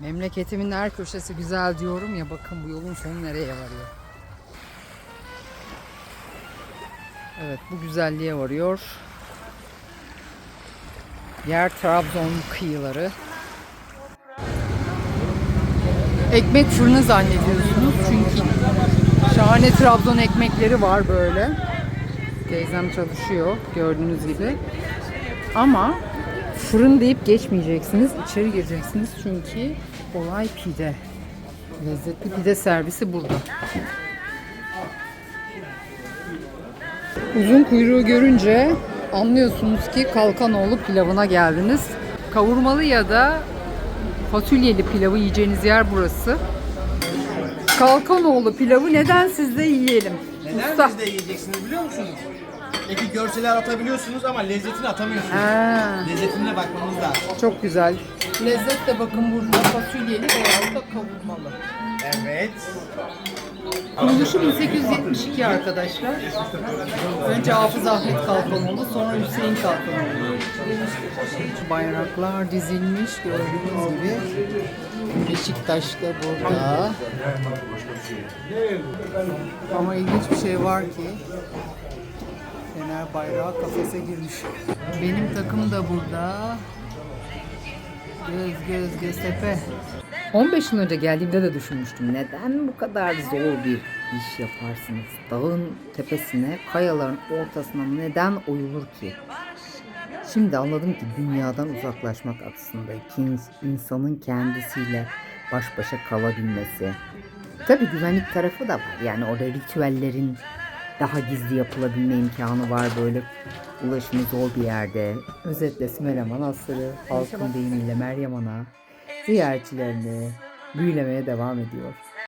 Memleketimin her köşesi güzel diyorum ya bakın bu yolun sonu nereye varıyor. Evet bu güzelliğe varıyor. Yer Trabzon kıyıları. Ekmek fırını zannediyorsunuz çünkü şahane Trabzon ekmekleri var böyle. Teyzem çalışıyor gördüğünüz gibi. Ama fırın deyip geçmeyeceksiniz. içeri gireceksiniz çünkü olay pide. Lezzetli pide servisi burada. Uzun kuyruğu görünce anlıyorsunuz ki Kalkanoğlu pilavına geldiniz. Kavurmalı ya da fasulyeli pilavı yiyeceğiniz yer burası. Kalkanoğlu pilavı neden siz de yiyelim? Neden Usta. siz de yiyeceksiniz biliyor musunuz? Eki görseler atabiliyorsunuz ama lezzetini atamıyorsunuz. Ha, Lezzetine bakmamız lazım. çok güzel. Lezzet de bakın burada fasulyeli veya da kavurmalı. Evet. Kuruluşu 1872 arkadaşlar. Önce Hafız Ahmet Kalkanoğlu, sonra Hüseyin Kalkanoğlu. Bayraklar dizilmiş gördüğünüz gibi. Beşiktaş da burada. Ama ilginç bir şey var ki Fener bayrağı kafese girmiş. Benim takım da burada. Göz göz Göztepe. 15 yıl önce geldiğimde de düşünmüştüm. Neden bu kadar zor bir iş yaparsınız? Dağın tepesine, kayaların ortasına neden oyulur ki? Şimdi anladım ki dünyadan uzaklaşmak ins- insanın kendisiyle baş başa kalabilmesi. Tabii güvenlik tarafı da var. Yani orada ritüellerin daha gizli yapılabilme imkanı var böyle ulaşımı zor bir yerde. Özetle Simele Manastırı halkın deyimiyle Meryem Ana ziyaretçilerini büyülemeye devam ediyor.